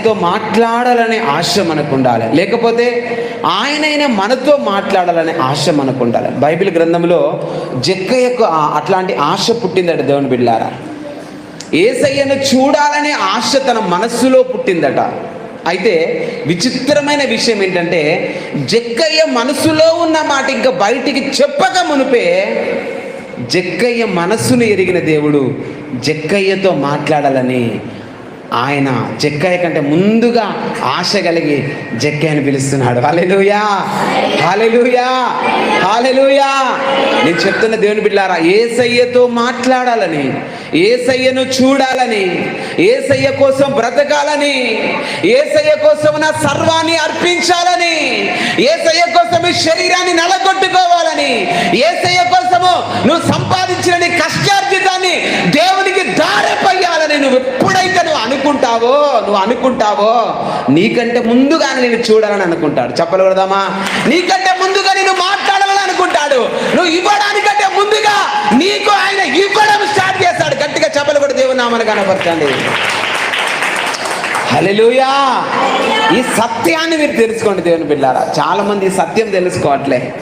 ఆయనతో మాట్లాడాలనే ఆశ మనకు ఉండాలి లేకపోతే ఆయనైనా మనతో మాట్లాడాలనే ఆశ మనకు ఉండాలి బైబిల్ గ్రంథంలో జక్కయ్యకు అట్లాంటి ఆశ పుట్టిందట దేవుని బిడ్డారా ఏసయ్యను చూడాలనే ఆశ తన మనస్సులో పుట్టిందట. అయితే విచిత్రమైన విషయం ఏంటంటే జక్కయ్య మనసులో ఉన్న మాట ఇంకా బయటికి చెప్పక మునిపే జక్కయ్య మనస్సును ఎరిగిన దేవుడు జక్కయ్యతో మాట్లాడాలని ఆయన జక్కయ్య కంటే ముందుగా ఆశ కలిగి జక్కయ్యని పిలుస్తున్నాడు. హాలెలుయా హాలెలుయా హాలెలుయా నేను చెప్తున్న దేవుని బిడ్డారా ఏసయ్యతో మాట్లాడాలని ఏసయ్యను చూడాలని ఏసయ్య కోసం బ్రతకాలని ఏసయ్య కోసం నా సర్వాన్ని అర్పించాలని ఏసయ్య కోసం శరీరాన్ని నలగొట్టుకోవాలని ఏసయ్య కోసము నువ్వు అనుకుంటావో? నువ్వు అనుకుంటావో? నీకంటే ముందుగానే నేను చూడాలని అనుకుంటాడు. చెప్పగలదామా నీకంటే ముందుగా నేను మాట్లాడాలని అనుకుంటాడు. నువ్వు ఇవ్వడానికంటే ముందుగా నీకు ఆయన ఇవ్వడం స్టార్ట్ చేస్తాడు గట్టిగా చెప్పలు కూడా దేవుని నామని కనపరచండి. హల్లెలూయా. ఈ సత్యాన్ని మీరు తెలుసుకోండి దేవుని బిడ్డారా. చాలా మంది ఈ సత్యం తెలుసుకోవట్లే.